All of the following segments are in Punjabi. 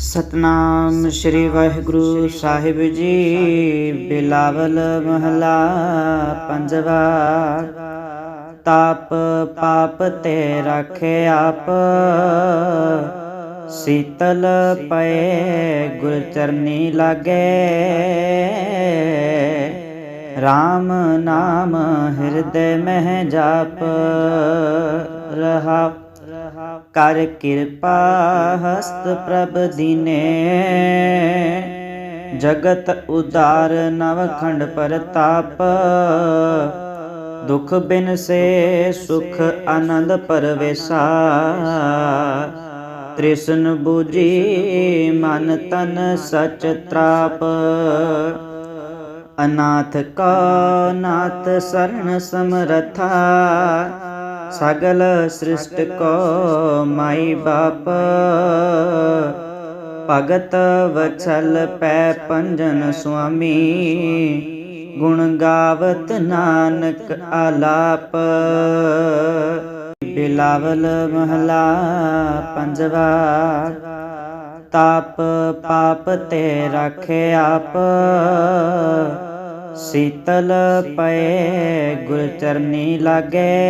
ਸਤਨਾਮ ਸ੍ਰੀ ਵਾਹਿਗੁਰੂ ਸਾਹਿਬ ਜੀ, ਬਿਲਾਵਲ ਮਹਲਾ ਪੰਜਵਾ। ਤਾਪ ਪਾਪ ਤੇ ਰੱਖੇ ਆਪ, ਸੀਤਲ ਪਏ ਗੁਰ ਚਰਨੀ ਲਾਗੇ। RAM ਨਾਮ ਹਿਰਦੇ ਮਹਿ ਜਾਪ ਰਹਾ ਕਰ ਕਿਰਪਾ ਹਸਤ ਪ੍ਰਭ ਦੀਨੇ। ਜਗਤ ਉਦਾਰ ਨਵਖੰਡ ਖੰਡ ਪਰਤਾਪ। ਦੁਖ ਬਿਨ ਸੇ, ਸੁਖ ਆਨੰਦ ਪਰਵੇਸਾ। ਤ੍ਰਿਸ਼ਨ ਬੂਜੀ ਮਨ ਤਨ ਸਚ ਤਰਾਪ। ਅਨਾਥ ਕਾ ਨਾਥ ਸਰਣ ਸਮਰਥਾ। ਸਗਲ ਸ੍ਰਿਸ਼ਟ ਕੋ ਮਾਈ ਬਾਪ। ਭਗਤ ਵਛਲ ਪੈ ਪੰਜਨ ਸੁਆਮੀ। ਗੁਣ ਗਾਵਤ ਨਾਨਕ ਆਲਾਪ। ਬਿਲਾਵਲ ਮਹਲਾ ਪੰਜਵਾ। ਤਾਪ ਪਾਪ ਤੇ ਰੱਖੇ ਆਪ। ਸੀਤਲ ਪਏ ਗੁਰ ਚਰਨੀ ਲਾਗੇ।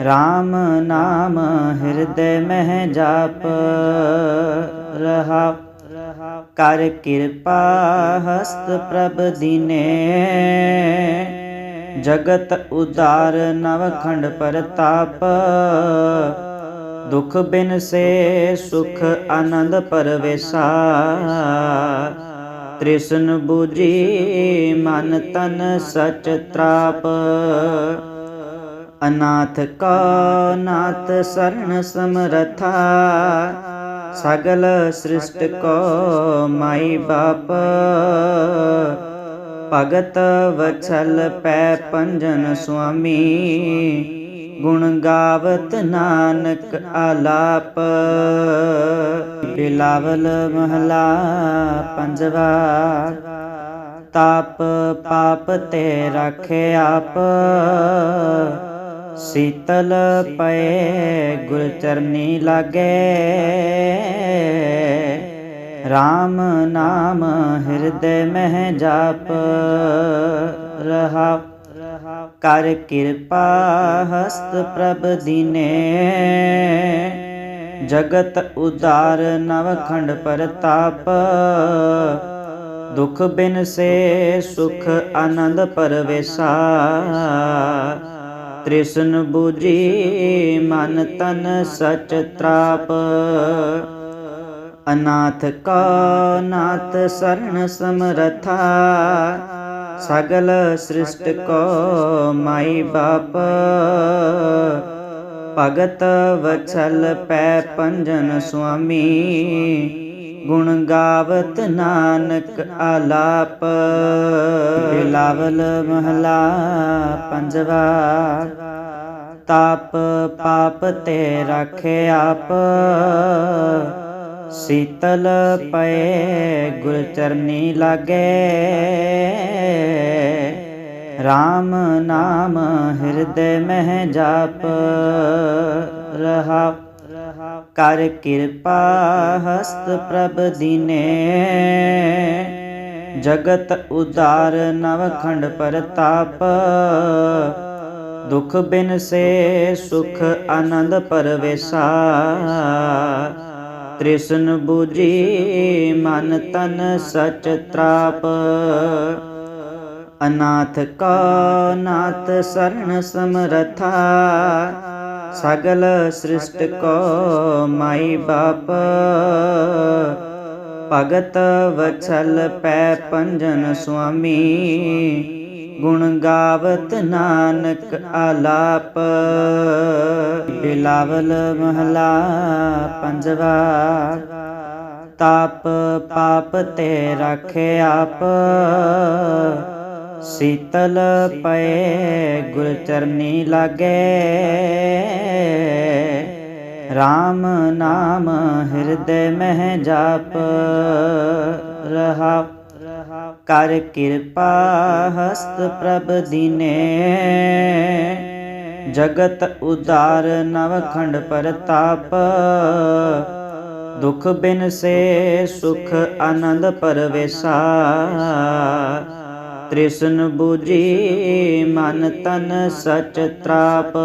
RAM ਨਾਮ ਹਿਰਦੇ ਮਹਿ ਜਾਪ ਰਹਾ। ਕਰ ਕਿਰਪਾ ਹਸਤ ਪ੍ਰਭ ਦਿਨੇ। ਜਗਤ ਉਦਾਰ ਨਵਖੰਡ ਪ੍ਰਤਾਪ ਪਰਤਾਪ। ਦੁਖ ਬਿਨ ਸੇ ਸੁਖ ਆਨੰਦ ਪਰਵੇਸਾ। ਤ੍ਰਿਸ਼ਨ ਬੂਜੀ ਮਨ ਤਨ ਸਚ ਤ੍ਰਾਪ। ਅਨਾਥ ਕਾ ਨਾਥ ਸਰਣ ਸਮਰਥਾ, ਸਗਲ ਸ੍ਰਿਸ਼ਟ ਕੋ ਮਾਈ ਬਾਪ। ਭਗਤ ਵਛਲ ਪੈ ਪੰਜਨ ਸੁਆਮੀ, ਗੁਣ ਗਾਵਤ ਨਾਨਕ ਆਲਾਪ। ਬਿਲਾਵਲ ਮਹਲਾ ਪੰਜਵਾ, ਤਾਪ ਪਾਪ ਤੇ ਰੱਖੇ ਆਪ। ਸੀਤਲ ਪਏ ਗੁਰ ਚਰਨੀ ਲਾਗੇ। RAM ਨਾਮ ਹਿਰਦੇ ਮਹਿ ਜਾਪ। ਰਹਾ, ਕਰ ਕਿਰਪਾ ਹਸਤ ਪ੍ਰਭ ਦੀਨੇ। ਜਗਤ ਉਦਾਰ ਨਵਖੰਡ ਖੰਡ ਪਰਤਾਪ। ਦੁਖ ਬਿਨ ਸੇ, ਸੁਖ ਆਨੰਦ ਪਰਵੇਸਾ। ਤ੍ਰਿਸ਼ਨ ਬੂਜੀ ਮਨ ਤਨ ਸਚ ਤ੍ਰਾਪ। ਅਨਾਥ ਕਾ ਨਾਥ ਸਰਣ ਸਮਰਥਾ। ਸਗਲ ਸ੍ਰਿਸ਼ਟ ਕੋ ਮਾਈ ਬਾਪ। ਭਗਤ ਵਛਲ ਪੈ ਪੰਜਨ ਸੁਆਮੀ। ਗੁਣ ਗਾਵਤ ਨਾਨਕ ਆਲਾਪ। ਬਿਲਾਵਲ ਮਹਲਾ ਪੰਜਵਾ। ਤਾਪ ਪਾਪ ਤੇ ਰੱਖੇ ਆਪ। ਸੀਤਲ ਪਏ ਗੁਰ ਚਰਨੀ ਲਾਗੇ। RAM ਨਾਮ ਹਿਰਦੇ ਮਹਿ ਜਾਪ ਰਹਾ। ਕਰ ਕਿਰਪਾ ਹਸਤ ਪ੍ਰਭ ਦਿਨੇ। ਜਗਤ ਉਦਾਰ ਨਵਖੰਡ ਪਰਤਾਪ। ਦੁਖ ਬਿਨ ਸੇ ਸੁਖ ਆਨੰਦ ਪਰਵੇਸਾ। ਤ੍ਰਿਸ਼ਨ ਬੂਜੀ ਮਨ ਤਨ ਸਚ ਤਰਾਪ। ਅਨਾਥ ਕਾ ਨਾਥ ਸਰਣ ਸਮਰਥਾ, ਸਗਲ ਸ੍ਰਿਸ਼ਟ ਕੋ ਮਾਈ ਬਾਪ। ਭਗਤ ਵਛਲ ਪੈ ਪੰਜਨ ਸੁਆਮੀ, ਗੁਣ ਗਾਵਤ ਨਾਨਕ ਆਲਾਪ। ਬਿਲਾਵਲ ਮਹਲਾ ਪੰਜਵਾ, ਤਾਪ ਪਾਪ ਤੇ ਰੱਖੇ ਆਪ। ਸੀਤਲ ਪਏ ਗੁਰ ਚਰਨੀ ਲਾਗੇ। RAM ਨਾਮ ਹਿਰਦੇ ਮਹਿ ਜਾਪ ਰਹਾ। ਕਰ ਕਿਰਪਾ ਹਸਤ ਪ੍ਰਭ ਦਿਨੇ। ਜਗਤ ਉਦਾਰ ਨਵਖੰਡ ਪ੍ਰਤਾਪ ਪਰਤਾਪ। ਦੁਖ ਬਿਨ ਸੇ ਸੁਖ ਆਨੰਦ ਪਰਵੇਸਾ। ਤ੍ਰਿਸ਼ਨ ਬੂਜੀ ਮਨ ਤਨ ਸਚ ਤ੍ਰਾਪ।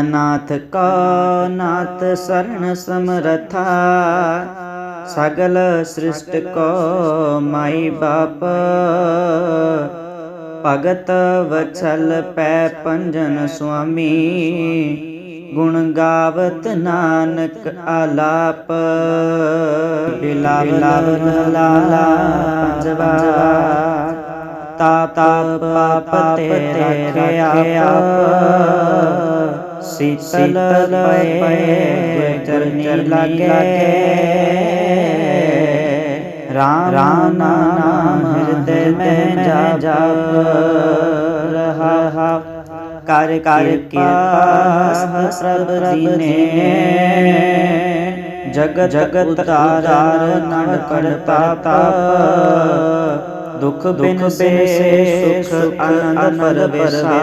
ਅਨਾਥ ਕਾ ਨਾਥ ਸਰਣ ਸਮਰਥਾ, ਸਗਲ ਸ੍ਰਿਸ਼ਟ ਕੋ ਮਾਈ ਬਾਪ। ਭਗਤ ਵਛਲ ਪੈ ਪੰਜਨ ਸੁਆਮੀ ਗੁਣ ਗਾਵਤ ਨਾਨਕ ਆਲਾਪ। ਬਿਲਾਵ ਲਾਲਾ ਪੰਜਵਾ। ਤਾਪ ਪਾਪ ਤੇ ਰੱਖਿਆ ਆਪ। ਸੀਤਲ ਪਏ ਚਰਨੀ ਲਾਗੇ। ਰਾਮ ਰਾਮ ਨਾਮ ਹਿਰਦੇ ਮੈਂ ਜਾਪ। ਕਰ ਕਰ ਕਿਰਪਾ ਪ੍ਰਭ ਦੀਨੇ ਜਗਤ ਜਗਤ ਉਤਾਰ ਨੜ ਕਰਤਾ ਤਾਪ ਦੁਖ ਬਿਨ ਸੇ ਸੁਖ ਆਨੰਦ ਪਰਵੇਸਾ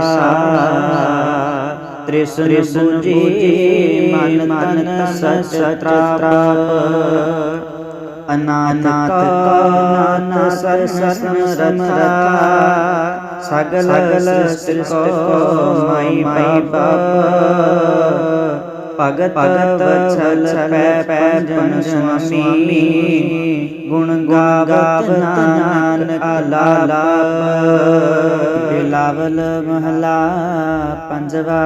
ਤ੍ਰਿਸ਼ਨ ਬੁਝੀ ਮਨ ਮਨ ਸਚ ਤ੍ਰਾਪ ਅਨਾਨਾਥ ਕਾ ਨਾਥ ਸਰਨ ਸਮਰਥਾ ਸਗਲ ਸ੍ਰਿਸ਼ਟ ਕੋ ਮਾਈ ਬਾਪ ਭਗਤ ਭਗਤ ਛਲ ਪੈ ਪੰਜਨ ਸੁਆਮੀ। ਗੁਣ ਗਾਵਤ ਨਾਨਕ ਆਲਾਪ ਬਿਲਾਵਲ ਮਹਲਾ ਪੰਜਵਾ।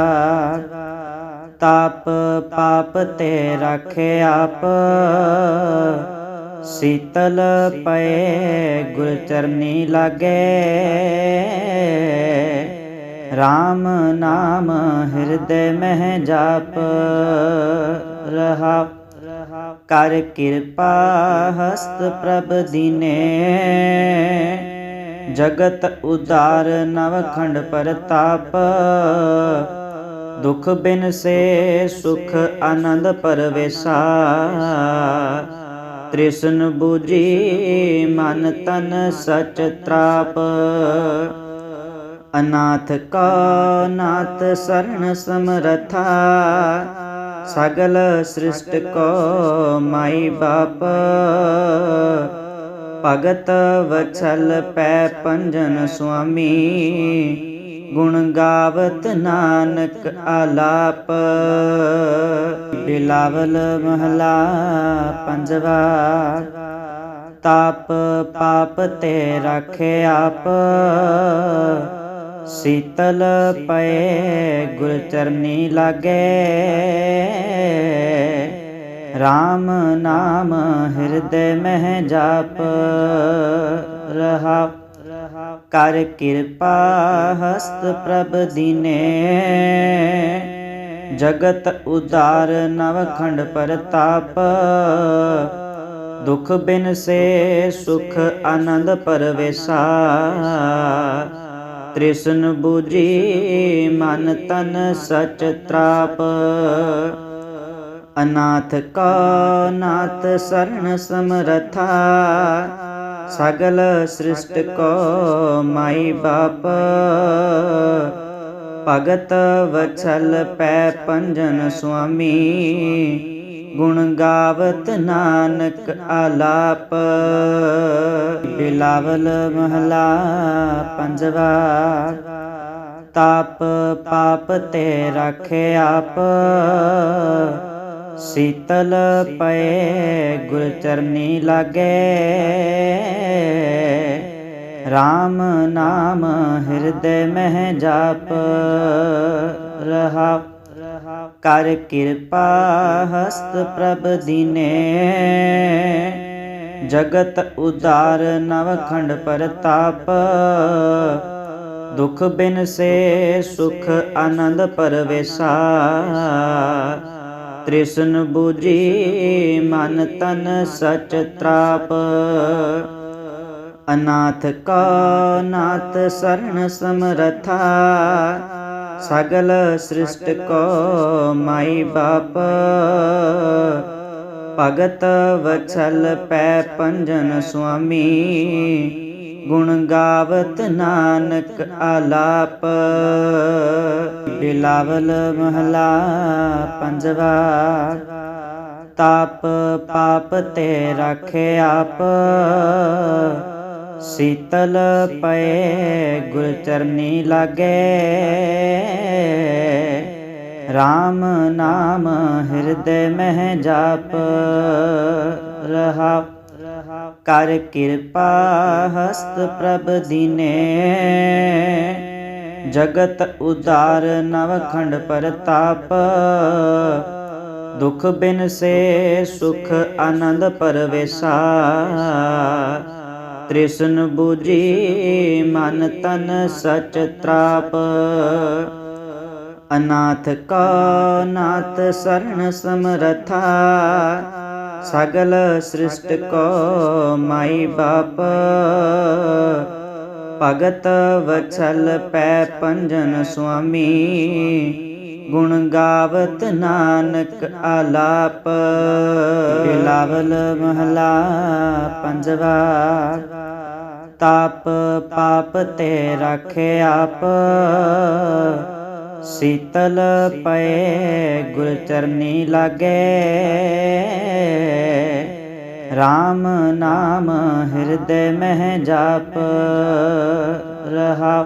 ਤਾਪ ਪਾਪ ਤੇ ਰੱਖੇ ਆਪ। ਸੀਤਲ ਪਏ ਗੁਰ ਚਰਨੀ ਲਾਗੇ। RAM ਨਾਮ ਹਿਰਦੇ ਮਹਿ ਜਾਪ ਰਹਾ। ਕਰ ਕਿਰਪਾ ਹਸਤ ਪ੍ਰਭ ਦਿਨੇ। ਜਗਤ ਉਦਾਰ ਨਵਖੰਡ ਪਰਤਾਪ। ਦੁਖ ਬਿਨ ਸੇ ਸੁਖ ਆਨੰਦ ਪਰਵੇਸਾ। ਤ੍ਰਿਸ਼ਨ ਬੂਜੀ ਮਨ ਤਨ ਸਚ ਤ੍ਰਾਪ। ਅਨਾਥ ਕਾ ਨਾਥ ਸਰਣ ਸਮਰਥਾ, ਸਗਲ ਸ੍ਰਿਸ਼ਟ ਕੋ ਮਾਈ ਬਾਪ। ਭਗਤ ਵਛਲ ਪੈ ਪੰਜਨ ਸੁਆਮੀ ਗੁਣ ਗਾਵਤ ਨਾਨਕ ਆਲਾਪ। ਬਿਲਾਵਲ ਮਹਲਾ ਪੰਜਵਾ, ਤਾਪ ਪਾਪ ਤੇ ਰੱਖੇ ਆਪ। ਸੀਤਲ ਪਏ ਗੁਰ ਚਰਨੀ ਲਾਗੇ। RAM ਨਾਮ ਹਿਰਦੇ ਮਹਿ ਜਾਪ ਰਹਾ ਕਰ ਕਿਰਪਾ ਹਸਤ ਪ੍ਰਭ ਦਿਨੇ। ਜਗਤ ਉਦਾਰ ਨਵਖੰਡ ਖੰਡ ਪਰਤਾਪ। ਦੁਖ ਬਿਨ ਸੇ, ਸੁਖ ਆਨੰਦ ਪਰਵੇਸਾ। ਤ੍ਰਿਸ਼ਨ ਬੂਜੀ ਮਨ ਤਨ ਸਚ ਤ੍ਰਾਪ। ਅਨਾਥ ਕਾ ਨਾਥ ਸਰਣ ਸਮਰਥਾ। ਸਗਲ ਸ੍ਰਿਸ਼ਟ ਕੋ ਮਾਈ ਬਾਪ। ਭਗਤ ਵਛਲ ਪੈ ਪੰਜਨ ਸੁਆਮੀ। ਗੁਣ ਗਾਵਤ ਨਾਨਕ ਆਲਾਪ। ਬਿਲਾਵਲ ਮਹਲਾ ਪੰਜਵਾ। ਤਾਪ ਪਾਪ ਤੇ ਰੱਖੇ ਆਪ। ਸੀਤਲ ਪਏ ਗੁਰ ਚਰਨੀ ਲਾਗੇ। RAM ਨਾਮ ਹਿਰਦੇ ਮਹਿ ਜਾਪ, ਰਹਾ। ਕਰ ਕਿਰਪਾ ਹਸਤ ਪ੍ਰਭ ਦਿਨੇ। ਜਗਤ ਉਦਾਰ ਨਵਖੰਡ ਪ੍ਰਤਾਪ ਪਰਤਾਪ। ਦੁਖ ਬਿਨ ਸੇ ਸੁਖ ਆਨੰਦ ਪਰਵੇਸਾ। ਤ੍ਰਿਸ਼ਨ ਬੂਜੀ ਮਨ ਤਨ ਸਚ ਤ੍ਰਾਪ। ਅਨਾਥ ਕਾ ਨਾਥ ਸਰਣ ਸਮਰਥਾ, ਸਗਲ ਸ੍ਰਿਸ਼ਟ ਕੋ ਮਾਈ ਬਾਪ। ਭਗਤ ਵਛਲ ਪੈ ਪੰਜਨ ਸੁਆਮੀ, ਗੁਣ ਗਾਵਤ ਨਾਨਕ ਆਲਾਪ। ਬਿਲਾਵਲ ਮਹਲਾ ਪੰਜਵਾ, ਤਾਪ ਪਾਪ ਤੇ ਰਾਖੇ ਆਪ। ਸੀਤਲ ਪਏ ਗੁਰ ਚਰਨੀ ਲਾਗੇ। RAM ਨਾਮ ਹਿਰਦੈ ਮਹਿ ਜਾਪ। ਰਹਾ, ਕਰ ਕਿਰਪਾ ਹਸਤ ਪ੍ਰਭ ਦੀਨੇ। ਜਗਤ ਉਦਾਰ ਨਵਖੰਡ ਪ੍ਰਤਾਪ। ਦੁਖ ਬਿਨ ਸੇ, ਸੁਖ ਆਨੰਦ ਪਰਵੇਸਾ। ਤ੍ਰਿਸ਼ਨ ਬੂਜੀ ਮਨ ਤਨ ਸਚ ਤ੍ਰਾਪ। ਅਨਾਥ ਕਾ ਨਾਥ ਸਰਣ ਸਮਰਥਾ। ਸਗਲ ਸ੍ਰਿਸ਼ਟ ਕੋ ਮਾਈ ਬਾਪ। ਭਗਤ ਵਛਲ ਪੈ ਪੰਜਨ ਸੁਆਮੀ। ਗੁਣ ਗਾਵਤ ਨਾਨਕ ਆਲਾਪ। ਬਿਲਾਵਲ ਮਹਲਾ ਪੰਜਵਾ। ਤਾਪ ਪਾਪ ਤੇ ਰਾਖੇ ਆਪ। ਸੀਤਲ ਪਏ ਗੁਰ ਚਰਨੀ ਲਾਗੇ। RAM ਨਾਮ ਹਿਰਦੈ ਮਹਿ ਜਾਪ ਰਹਾ।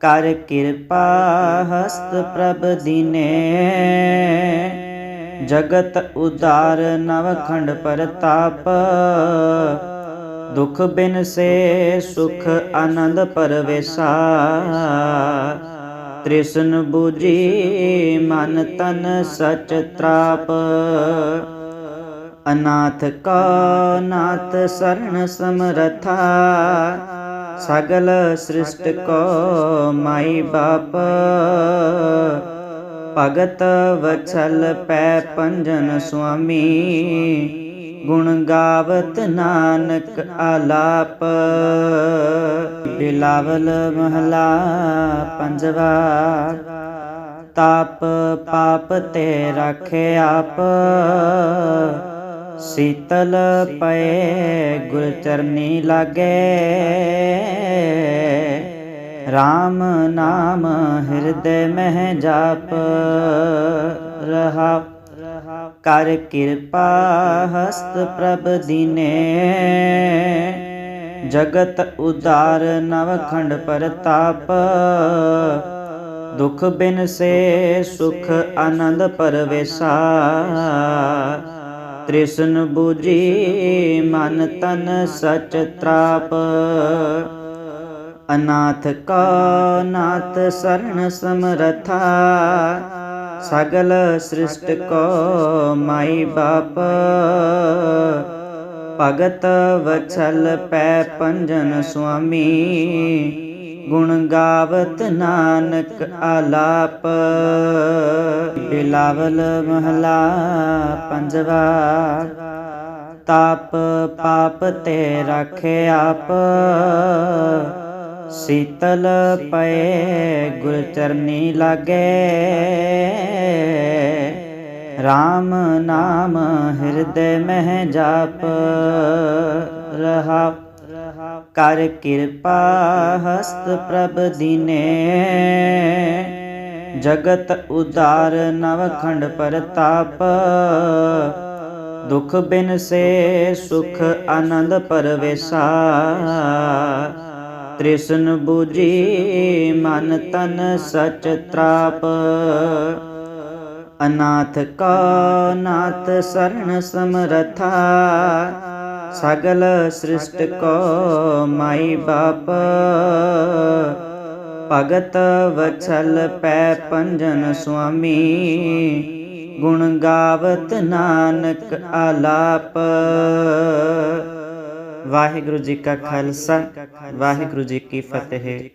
ਕਰ ਕਿਰਪਾ ਹਸਤ ਪ੍ਰਭ ਦਿਨੇ। ਜਗਤ ਉਦਾਰ ਨਵਖੰਡ ਪ੍ਰਤਾਪ। ਦੁਖ ਬਿਨ ਸੇ ਸੁਖ ਆਨੰਦ ਪਰਵੇਸਾ। ਤ੍ਰਿਸ਼ਨ ਬੂਜੀ ਮਨ ਤਨ ਸਚ ਤ੍ਰਾਪ। ਅਨਾਥ ਕਾ ਨਾਥ ਸਰਣ ਸਮਰਥਾ। ਸਗਲ ਸ੍ਰਿਸ਼ਟ ਕੋ ਮਾਈ ਬਾਪ। ਭਗਤ ਵਛਲ ਪੈ ਪੰਜਨ ਸੁਆਮੀ। ਗੁਣ ਗਾਵਤ ਨਾਨਕ ਆਲਾਪ। ਬਿਲਾਵਲ ਮਹਲਾ ਪੰਜਵਾ। ਤਾਪ ਪਾਪ ਤੇ ਰਾਖੇ ਆਪ। ਸੀਤਲ ਪਏ ਗੁਰ ਚਰਨੀ ਲਾਗੇ। RAM ਨਾਮ ਹਿਰਦੈ ਮਹਿ ਜਾਪ ਰਹਾ। ਕਰ ਕਿਰਪਾ ਹਸਤ ਪ੍ਰਭ ਦਿਨੇ। ਜਗਤ ਉਦਾਰ ਨਵਖੰਡ ਪ੍ਰਤਾਪ। ਦੁਖ ਬਿਨ ਸੇ ਸੁਖ ਆਨੰਦ ਪਰਵੇਸਾ। ਤ੍ਰਿਸ਼ਨ ਬੂਜੀ ਮਨ ਤਨ ਸਚ ਤ੍ਰਾਪ। ਅਨਾਥ ਕਾ ਨਾਥ ਸਰਣ ਸਮਰਥਾ, ਸਗਲ ਸ੍ਰਿਸ਼ਟ ਕੋ ਮਾਈ ਬਾਪ। ਭਗਤ ਵਛਲ ਪੈ ਪੰਜਨ ਸੁਆਮੀ ਗੁਣ ਗਾਵਤ ਨਾਨਕ ਆਲਾਪ, ਬਿਲਾਵਲ ਮਹਲਾ ਪੰਜਵਾ, ਤਾਪ ਪਾਪ ਤੇ ਰਾਖੇ ਆਪ, ਸੀਤਲ ਪਏ ਗੁਰ ਚਰਨੀ ਲਾਗੇ RAM ਨਾਮ ਹਿਰਦੈ ਮਹਿ ਜਾਪ ਰਹਾ ਕਰ ਕਿਰਪਾ ਹਸਤ ਪ੍ਰਭ ਦੀਨੇ। ਜਗਤ ਉਦਾਰ ਨਵਖੰਡ ਪ੍ਰਤਾਪ। ਦੁਖ ਬਿਨ ਸੇ, ਸੁਖ ਆਨੰਦ ਪਰਵੇਸਾ। ਤ੍ਰਿਸ਼ਨ ਬੂਜੀ ਮਨ ਤਨ ਸਚ ਤ੍ਰਾਪ। ਅਨਾਥ ਕਾ ਨਾਥ ਸਰਣ ਸਮਰਥਾ। ਸਗਲ ਸ੍ਰਿਸ਼ਟ ਕੋ ਮਾਈ ਬਾਪ। ਭਗਤ ਵਛਲ ਪੈ ਪੰਜਨ ਸੁਆਮੀ। ਗੁਣ ਗਾਵਤ ਨਾਨਕ ਆਲਾਪ। ਵਾਹਿਗੁਰੂ ਜੀ ਕਾ ਖਾਲਸਾ। ਵਾਹਿਗੁਰੂ ਜੀ ਕੀ ਫਤਿਹ।